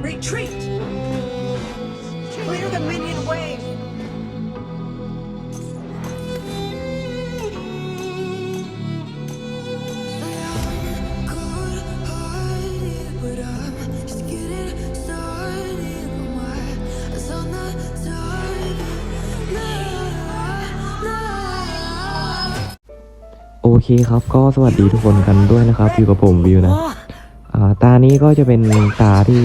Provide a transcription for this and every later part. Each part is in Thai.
Retreat! Clear the minion wave! โอเคครับ ก็สวัสดีทุกคนกันด้วยนะครับ อยู่กับผมวิวนะ ตานี้ก็จะเป็นตาที่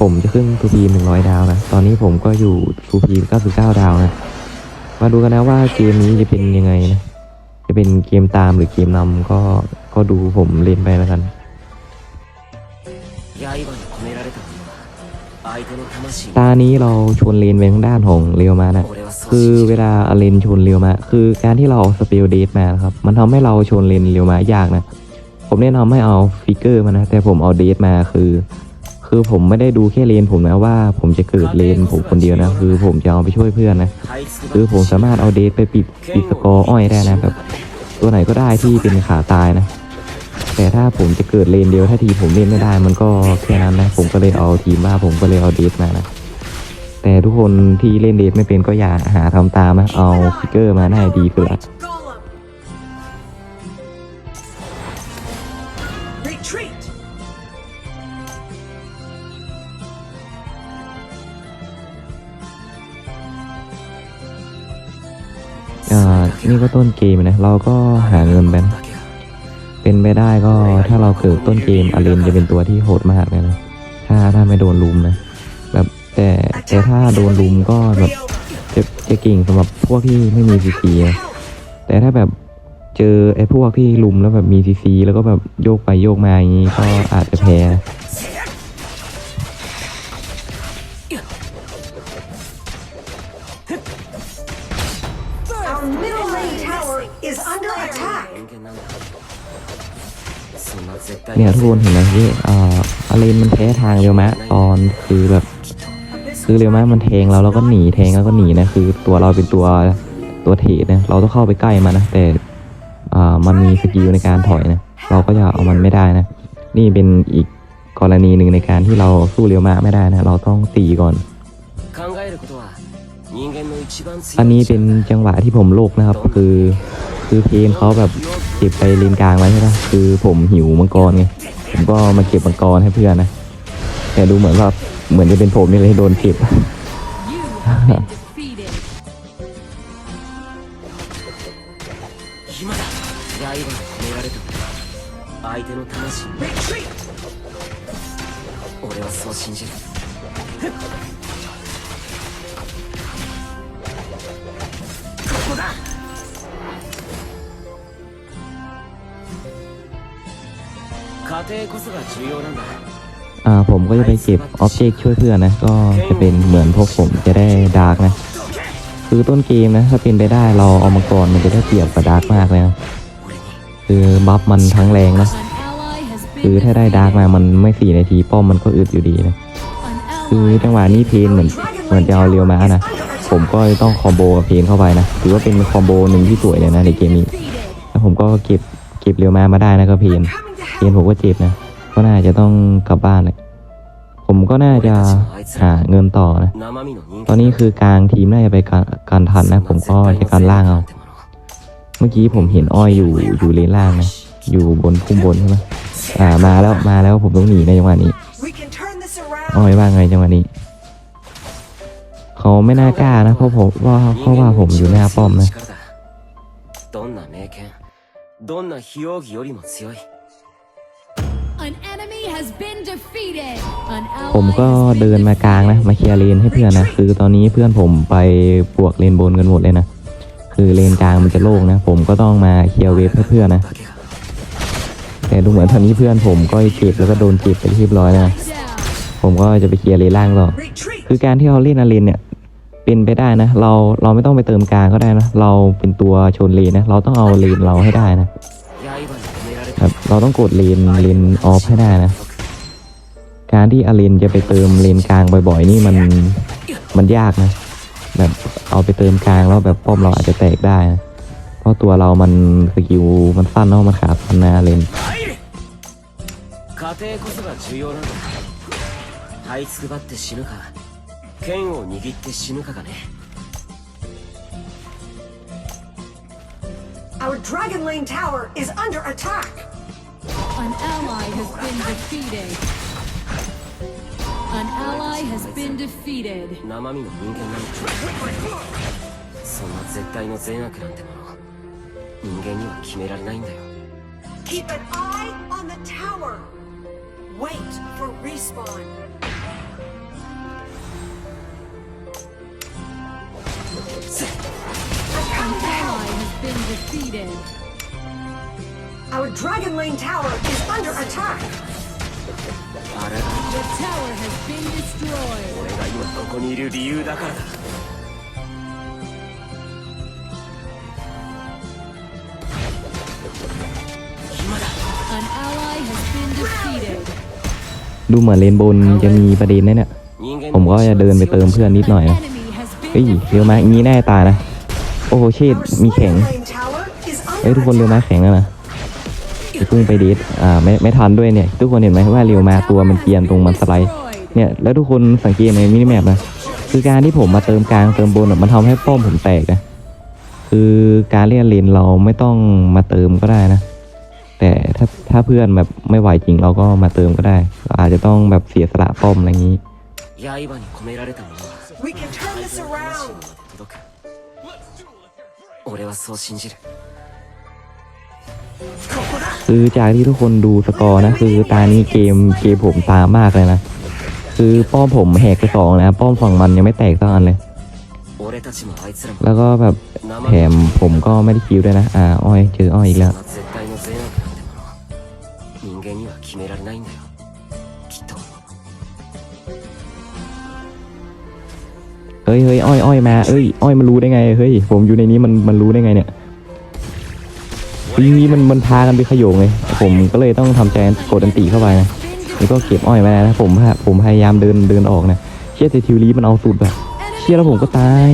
ผมจะขึ้นทูพีหนึ่งร้อยดาวนะ ตอนนี้ผมก็อยู่ทูพีเก้าสิบเก้าดาวนะ มาดูกันนะว่าเกมนี้จะเป็นยังไงนะ จะเป็นเกมตามหรือเกมนำก็ก็ดูผมเล่นไปแล้วกันตานี้เราชนเลนไปทางด้านของเรียวมานะคือเวลาเลนชนเรียวมา คือการที่เราเอาสเปลเดทมาครับ มันทำให้เราชนเลนเรียวมายากนะ ผมแนะนำให้เอาฟิกเกอร์มานะ แต่ผมเอาเดทมาคือ คือผมไม่ได้ดูแค่เลนผมนะว่า ผมจะเกิดเลนผมคนเดียวนะ คือผมจะเอาไปช่วยเพื่อนนะ คือผมสามารถเอาเดทไปปิดปิดสกอร์อ้อยได้นะแบบตัวไหนก็ได้ที่เป็นขาตายนะ แต่ถ้าผมจะเกิดเลนเดียวถ้าทีผมเล่นไม่ได้มันก็แค่นั้นนะ ผมก็เลยเอาทีมว่าผมก็เลยเอาเดทมานะแต่ทุกคนที่เล่นเดทไม่เป็นก็อย่าหาทำตามนะเอาฟิกเกอร์มาได้ดีคือละ นี่ก็ต้นเกมนะ เราก็หาเงินไปนเป็นไปได้ก็ถ้าเราเกิดต้นเกมอาเลนจะเป็นตัวที่โหดมากเลยนะ ถ้าถ้าไม่โดนลุมนะ แบบแต่แต่ถ้าโดนลุมก็แบบจะจะเก่งสำหรับพวกที่ไม่มีซีซีแต่ถ้าแบบเจอไอ้พวกที่ลุมแล้วแบบมีซีซีแล้วก็แบบโยกไปโยกมาอย่างนี้ก็อาจจะแพ้ Our middle lane tower is under attack. เนี่ยทุกคนเห็นไหมที่เอ่ออารีนมันแพ้ทางเรียวมตอนคือแบบ คือเรียวมะมันแทงเราแล้วก็หนีแทงแล้วก็หนีนะคือตัวเราเป็นตัวตัวเทนะเราต้องเข้าไปใกล้มันนะแต่อ่ามันมีสกิลในการถอยนะเราก็จะเอามันไม่ได้นะ นี่เป็นอีกกรณีหนึ่งในการที่เราสู้เรียวมะไม่ได้นะเราต้องตีก่อน อันนี้เป็นจังหวะที่ผมโลกนะครับ คือคือเพนเขาแบบเก็บไปเลนกลางไว้ใช่ไหมคือผมหิวมังกรไงผมก็มาเก็บมังกรให้เพื่อนนะ แต่ดูเหมือนว่าเหมือนจะเป็นผมนี่เลยโดนเก็บ อ่าผมก็จะไปเก็บออบเจกต์ช่วยเพื่อนนะ ก็จะเป็นเหมือนพวกผมจะได้ดาร์กนะ คือต้นเกมนะ ถ้าเป็นไปได้เราเอามังกรมันจะได้เปรียบกับดาร์กมากเลยนะคือบัฟมันทั้งแรงนะคือถ้าได้ดาร์กมามันไม่สี่นาทีป้อมมันก็อึดอยู่ดีนะคือจังหวะนี้เพนเหมือนเหมือนจะเอาเรียวมานะผมก็ต้องคอมโบกับเพนเข้าไปนะถือว่าเป็นคอมโบหนึ่งที่สวยเลยนะในเกมนี้แล้วผมก็เก็บเก็บเรียวมามาได้นะก็เพน เพน help! ผมก็เจ็บนะ ก็น่าจะต้องกลับบ้านเลยผมก็น่าจะหาเงินต่อนะ 生身の人間 ตอนนี้คือกลางทีมน่าจะไปการการทันนะ ผมก็จะการล่างเอา เมื่อกี้ผมเห็นอ้อยอยู่อยู่เลนล่างนะ อยู่บนพุ่มบนใช่ไหมอ่ามาแล้วมาแล้วผมต้องหนีในจังหวะนี้ We can turn this อ้อย around! ว่าไงจังหวะนี้ เขาไม่น่ากล้านะเพราะผมว่าเขาว่าผมอยู่หน้าป้อมนะ どんな名剣どんな非容疑よりも強い ผมก็เดินมากลางนะ มาเคลียร์เลนให้เพื่อนนะ คือตอนนี้เพื่อนผมไปปวกเลนบนกันหมดเลยนะ คือเลนกลางมันจะโล่งนะ ผมก็ต้องมาเคลียร์เวฟให้เพื่อนนะ แต่ดูเหมือนตอนนี้เพื่อนผมก็จีบแล้วก็โดนจีบไปเรียบร้อยนะ ผมก็จะไปเคลียร์เลนล่างต่อ คือการที่เขาเล่นอาเลนเนี่ยเป็นไปได้นะ เราเราไม่ต้องไปเติมกลางก็ได้นะ เราเป็นตัวชนเลนนะ เราต้องเอาเลนเราให้ได้นะ ครับ เราต้องกดเลนเลนออฟให้ได้นะ การที่อาเลนจะไปเติมเลนกลางบ่อยๆ นี่มันมันยากนะ แบบเอาไปเติมกลางแล้วแบบป้อมเราอาจจะแตกได้นะ เพราะตัวเรามันสกิลมันสั้นเนาะมันขาดพันนาเลน 家 過程こそが重要なんだ這いつくばって死ぬか剣を握って死ぬかがね Our Dragon Lane tower is under attack. An ally has been defeated. An ally has been defeated. 生身の人間なんだそんな絶対の善悪なんてもの人間には決められないんだよ Keep an eye on the tower. Wait for respawn. been defeated. Our Dragon Lane tower is under attack. あれが The tower has been destroyed. 俺が今ここにいる理由だからだ今だ An ally has been defeated. ดูเหมือนเลนบนจะมีประเด็นนะเนี่ย 人間 ผมก็จะเดินไปเติมเพื่อนนิดหน่อย An นะ enemy has เฮ้ย been เร็วมาอย่างนี้แน่ตายนะ โอ้โหเชดมีแข็งเฮ้ยทุกคนเร็วมาแข็งแล้วนะจะพุ่งไปเดอ่าไม่ไม่ทันด้วยเนี่ย ทุกคนเห็นไหมว่าเร็วมาตัวมันเกียนตรงมันสไลด์เนี่ยแล้วทุกคนสังเกตในมินิแมปนะคือการที่ผมมาเติมกลางเติมบนมันทำให้ป้อมผมแตกนะคือการเล่นเลนเราไม่ต้องมาเติมก็ได้นะ แต่ถ้าถ้าเพื่อนแบบไม่ไหวจริงเราก็มาเติมก็ได้ อาจจะต้องแบบเสียสละป้อมอะไรอย่างนี้ 俺はそう信じる คือจากที่ทุกคนดูสกอร์นะ คือตานี้เกมเกมผมตามมากเลยนะ คือป้อมผมแหกไปสองนะป้อมฝั่งมันยังไม่แตกสักอันเลย 俺たちもあいつらも แล้วก็แบบแถมผมก็ไม่ได้คิวด้วยนะ อ่า อ้อย เจออ้อยอีกแล้ว เฮ้ยเฮ้ยอ้อยอ้อยมาเอ้ยอ้อยมันรู้ได้ไงเฮ้ยผมอยู่ในนี้มันมันรู้ได้ไงเนี่ยทีนี้มันมันพากันไปขยโงเลยผมก็เลยต้องทำใจกดอันตีเข้าไปนะแล้วก็เก็บอ้อยมาแล้วผมผมพยายามเดินเดินออกนะเชี่ยแต่ทิวลีมันเอาสุดแบบเชี่ยแล้วผมก็ตาย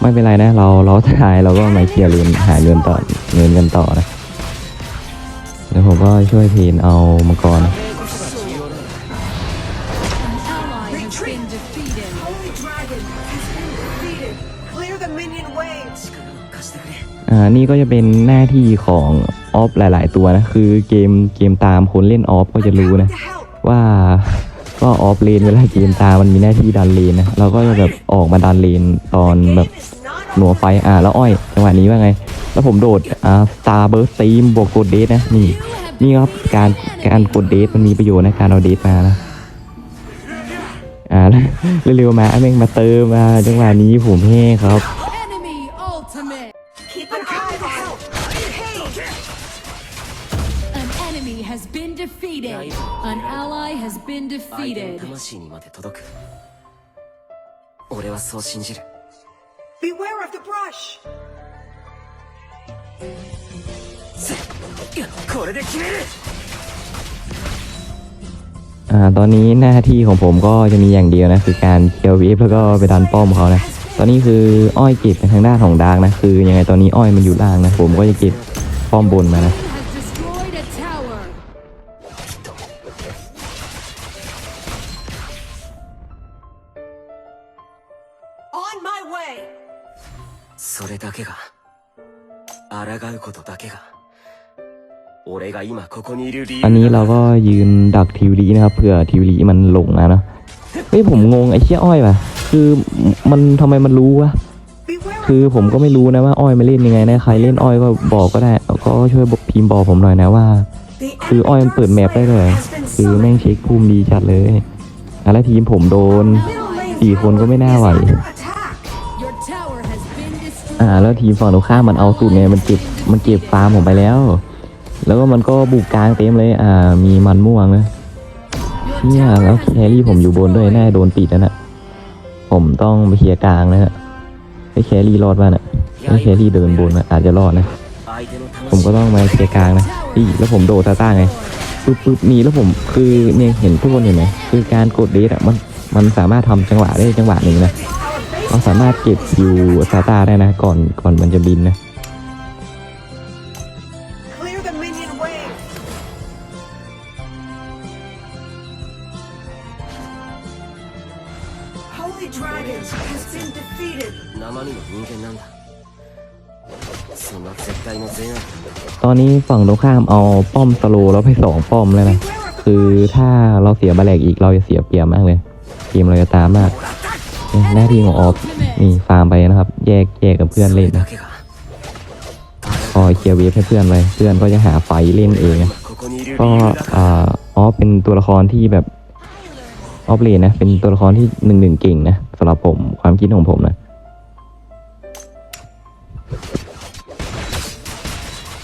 ไม่เป็นไรนะ เราเราถ่ายเราก็มาเคลียร์เงินหาเงินต่อเงินกันต่อนะแล้วผมก็ช่วยเพนเอามังกรนะ อ่านี่ก็จะเป็นหน้าที่ของออฟหลาย ๆ ตัวนะคือเกมเกมตามคนเล่นออฟก็จะรู้นะว่าก็ออฟเลนเวลาเกมตามมันมีหน้าที่ดันเลนนะเราก็จะแบบออกมาดันเลนตอนแบบหนัวไฟอ่าแล้วอ้อยจังหวะนี้ว่าไง แล้วผมโดดอ่าสตาร์เบิร์สตีมบวกกดเดทนะนี่นี่ครับการการกดเดทมันมีประโยชน์นะการเอาเดทมานะอ่าเร็วๆมาไอ้แม่งมาเติมมาจังหวะนี้ผมแห้ครับ been 相手の defeated. 魂にまで届く俺はそう信じる Beware of the brush. せいやこれで決める อ่าตอนนี้หน้าที่ของผมก็จะมีอย่างเดียวนะ คือการเคลียร์วีฟแล้วก็ไปดันป้อมเขานะ ตอนนี้คืออ้อยเก็บไปทางด้านของดาร์กนะ คือยังไงตอนนี้อ้อยมันอยู่ล่างนะ ผมก็จะเก็บป้อมบนมานะ それだけが抗うことだけが俺が今ここにいる理由 ตอนนี้เราก็ยืนดักทิวลีนะครับเผื่อทิวลีมันหลงนะเนาะเฮ้ยผมงงไอ้เชี่ยอ้อยป่ะ คือมันทำไมมันรู้วะ Beware คือผมก็ไม่รู้นะว่าอ้อยมาเล่นยังไงนะใครเล่นอ้อยก็บอกก็ได้ ก็ช่วยบอกพิมพ์บอกผมหน่อยนะว่า the คืออ้อยมันเปิดแมปได้เลย has been คือแม่ง summoned. เช็คภูมิดีจัดเลยอ่ะแล้วทีมผมโดน Middle lane สี่คนก็ไม่น่าไหว อ่า แล้วทีมฝั่งตรงข้ามมันเอาสุดไงมันเก็บมันเก็บฟาร์มผมไปแล้ว แล้วก็มันก็บุกกลางเต็มเลย อ่า มีมันม่วงนะเนี่ยแล้วแฮรี่ผมอยู่บนด้วยแน่โดนปิดแล้วนะผมต้องไปเคลียร์กลางนะฮะให้แครี่รอดมานะ่ะไอ้แครี่เดินบนนะอาจจะรอดนะ ผมก็ต้องมาเคลียร์กลางนะอีแล้วผมโดดตาต้าไงปึ๊บปึ๊บนี่แล้วผมคือเนี่ยเห็นทุกคนเห็นไหมคือการกดเดสอะมันมันสามารถทำจังหวะได้จังหวะหนึ่งนะ เราสามารถเก็บอยู่ซาตาได้นะ ก่อนก่อนมันจะบินนะตอนนี้ฝั่งตรงข้ามเอาป้อมสโลแล้วไปสองป้อมเลยนะ คือถ้าเราเสียบาแลกอีกเราจะเสียเปรียบมากเลย ทีมเราจะตามมาก หน้าที่ของออฟนี่ฟาร์มไปนะครับ แยกแยกกับเพื่อน そ เล่ れ น だ นะ けが คอยเคลียร์เวฟให้เพื่อนเลยเพื่อนก็จะหาไฟเล่นเองนะ ここにいる理 ก็ 由だ อ่าออฟเป็นตัวละครที่แบบออฟเลนนะ เป็นตัวละครที่หนึ่งหนึ่งเก่งนะสำหรับผมความคิดของผมนะ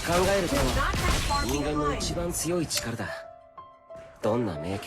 考えると Not that far 人間の behind. 一番強い力だどんな名剣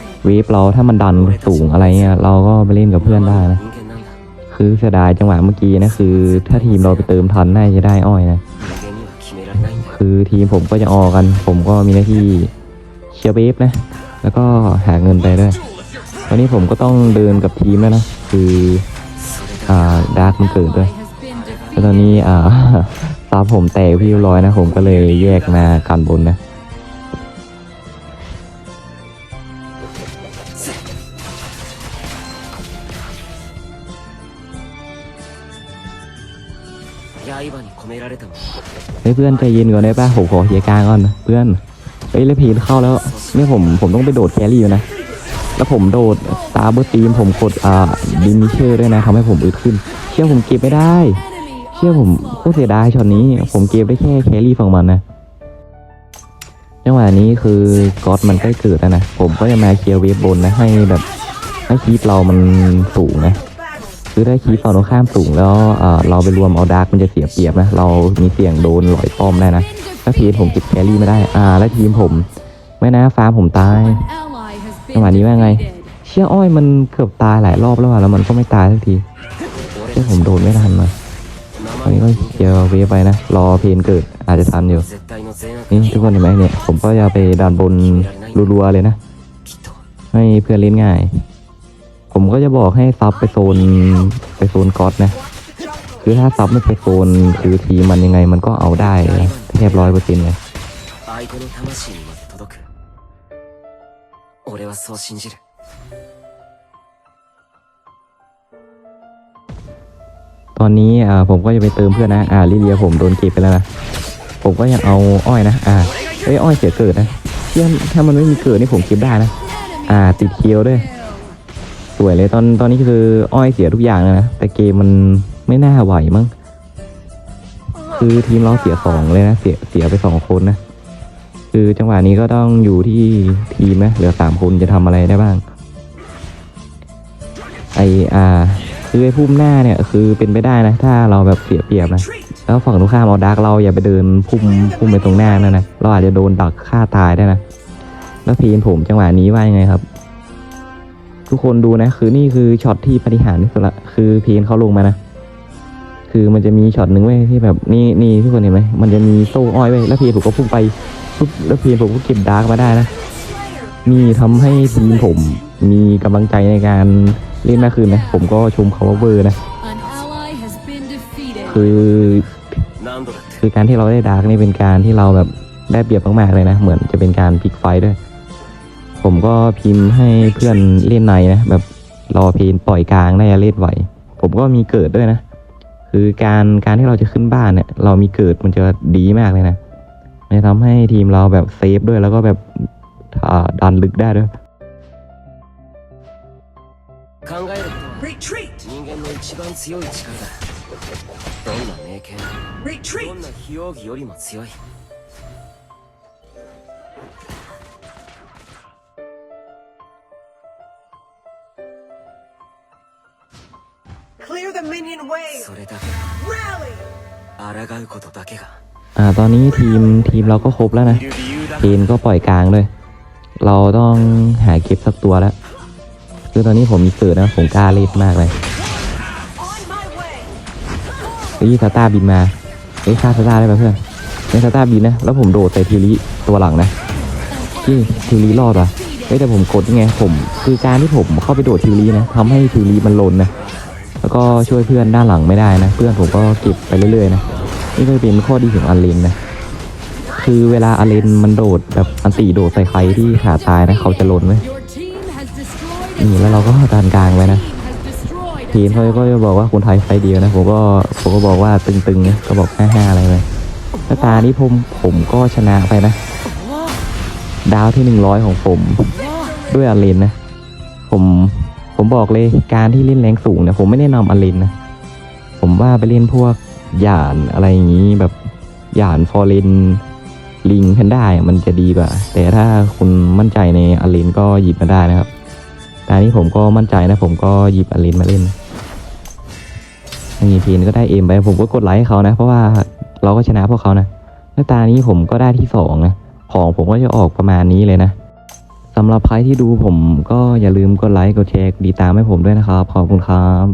วีฟเราถ้ามันดันสูงอะไรเงี้ยเราก็ไปเล่นกับเพื่อนได้นะคือเสียดายจังหวะเมื่อกี้นะคือ ถ้าทีมเราไปเติมทันน่าจะได้อ้อยนะคือทีมผมก็จะออกกัน ผมก็มีหน้าที่เชียร์เบฟนะ แล้วก็หาเงินไปด้วยวันนี้ผมก็ต้องเดินกับทีมแล้วนะคืออ่าดาร์กมันเกิดด้วยแล้วตอนนี้อ่าตาผมแตกพี่ร้อยนะ ผมก็เลยแยกมากันบนนะ เฮ้ยเพื่อนใจเย็นก่อนได้ป่ะผมขอเคลียร์กลางก่อนนะเพื่อนเฮ้ยแล้วพีนเข้าแล้วนี่ผมผมต้องไปโดดแครี่อยู่นะแล้วผมโดดตาเบอร์ตีมผมกดอ่าดิมิเชอร์ด้วยนะทำให้ผมอึดขึ้น เชื่อผมเก็บไม่ได้ เชื่อผมโคตรเสียดายช็อตนี้ ผมเก็บได้แค่แครี่ฝั่งมันนะจังหวะนี้คือก๊อตมันใกล้เกิดแล้วนะผมก็จะมาเคลียร์เวฟบนนะให้แบบให้คีปเรามันสูงนะ คือได้คีฝั่งตรงข้ามสูงแล้วเราไปรวมเอาดาร์กมันจะเสียเปรียบนะ เรามีเสี่ยงโดนลอยป้อมได้นะ ถ้าทีมผมเก็บแครี่ไม่ได้ อ่า แล้วทีมผมไม่นะฟ้าผมตายจังหวะนี้ว่าไง เชี่ยอ้อยมันเกือบตายหลายรอบแล้วแล้วมันก็ไม่ตายสักทีที่ผมโดนไม่ทันมาตอนนี้ก็เกียวเวไปนะ รอเพนเกิดอาจจะทันอยู่ นี่ทุกคนเห็นไหมเนี่ย ผมก็จะไปดันบนรัวๆเลยนะ ให้เพื่อนเล่นง่าย ผมก็จะบอกให้ซับไปโซนไปโซนก๊อตนะ คือถ้าซับไม่ไปโซนคือทีมันยังไงมันก็เอาได้แทบร้อยเปอร์เซ็นต์เลยตอนนี้อ่าผมก็จะไปเติมเพื่อนนะ อ่าลิเลียผมโดนเก็บไปแล้วนะ ผมก็ยังเอาอ้อยนะ อ่าเอ้ยอ้อยเสียเกิดนะถ้ามันไม่มีเกิดนี่ผมเก็บได้นะ อ่าติดเคียวด้วย วยเลยตอนตอนนี้คืออ้อยเสียทุกอย่างเลยนะ แต่เกมมันไม่น่าไหวมั้งคือทีมเราเสียสองเลยนะ เสียเสียไปสองคนนะ คือจังหวะนี้ก็ต้องอยู่ที่ทีมนะเหลือสามคนจะทำอะไรได้บ้างไออ่าคือไอพุ่มหน้าเนี่ยคือเป็นไปได้นะ ถ้าเราแบบเสียเปรียบนะแล้วฝั่งตรงข้ามเอาดาร์กเราอย่าไปเดินพุ่มพุ่มไปตรงหน้านั่นนะเราอาจจะโดนดักฆ่าตายได้นะ แล้วพีนผมจังหวะนี้ว่ายังไงครับ ทุกคนดูนะ คือนี่คือช็อตที่ปฏิหารที่สุดละคือเพนเขาลงมานะคือมันจะมีช็อตหนึ่งไว้ที่แบบนี่นี่ทุกคนเห็นไหมมันจะมีโซ่อ้อยไว้แล้วเพนผมก็พุ่งไปปุ๊บแล้วเพนผมก็เก็บดาร์กมาได้นะมีทำให้ทีมผมมีกำลังใจในการเล่นมากขึ้นนะ ผมก็ชมเขาว่าเบอร์นะ คือคือการที่เราได้ดาร์กนี่เป็นการที่เราแบบได้เปรียบมากๆเลยนะ เหมือนจะเป็นการพลิกไฟด้วย ผมก็พิมพ์ให้เพื่อนเล่นในนะ แบบรอเพนปล่อยกลางน่าจะเล่นไหว ผมก็มีเกิดด้วยนะ คือการการที่เราจะขึ้นบ้านเนี่ย เรามีเกิดมันจะดีมากเลยนะมันจะทำให้ทีมเราแบบเซฟด้วยแล้วก็แบบอ่าดันลึกได้ด้วย 考えることは Retreat. 人間の一番強い力だどんな名剣ど Retreat. んな非容疑よりも強い それだけ Rally. 抗うことだけが อ่า ตอนนี้ทีมทีมเราก็ครบแล้วนะ いる理由だ เพนก็ปล่อยกลางเลย เราต้องหาเก็บสักตัวแล้ว คือตอนนี้ผมมีเกิดนะ ผมกล้าเล่นมากเลย Come ฮ้ยซาต้าบินมาเฮ้ยฆ่าซาต้าได้ป่ะเพื่อนเฮ้ยซาต้าบินนะ แล้วผมโดดใส่ทิวลิตัวหลังนะที่ทิวลิรอดว่ะเฮ้ยแต่ผมกดยังไง ผมคือการที่ผมเข้าไปโดดทิวลินะทำให้ทิวลิมันหล่นนะ แล้วก็ช่วยเพื่อนด้านหลังไม่ได้นะ เพื่อนผมก็เก็บไปเรื่อยๆนะนี่ก็เป็นข้อดีของอันเลนนะคือเวลาอันเลนมันโดดแบบอันตีโดดใส่ใครที่ขาตายนะเขาจะหล่นไว้ย Your team has destroyed นี่แล้วเราก็ดันกลางไว้นะทีมเขาก็จะบอกว่าคนไทยไฟเดียวนะผมก็ผมก็บอกว่าตึงๆนะก็บอกห้าห้าอะไรไปแล้วตานี้ผมผมก็ชนะไปนะ ดาวที่หนึ่งร้อยของผม ด้วยอันเลนนะ ผม ผมบอกเลยการที่เล่นแรงสูงเนี่ยผมไม่แนะนำอันเลนนะ ผมว่าไปเล่นพวกหยานอะไรอย่างนี้แบบหยานฟอร์เรนลิงแพนด้ามันจะดีกว่า แต่ถ้าคุณมั่นใจในอันเลนก็หยิบมาได้นะครับตอนนี้ผมก็มั่นใจนะ ผมก็หยิบอันเลนมาเล่นอย่างนี้พีนก็ได้เอ็มไปผมก็กดไลค์ให้เขานะ เพราะว่าเราก็ชนะพวกเขานะแล้วตานี้ผมก็ได้ที่สองนะ ของผมก็จะออกประมาณนี้เลยนะำหรับใครที่ดูผมก็อย่าลืมกดไลค์กดแชร์กดีตามให้ผมด้วยนะครับ ขอบคุณครับ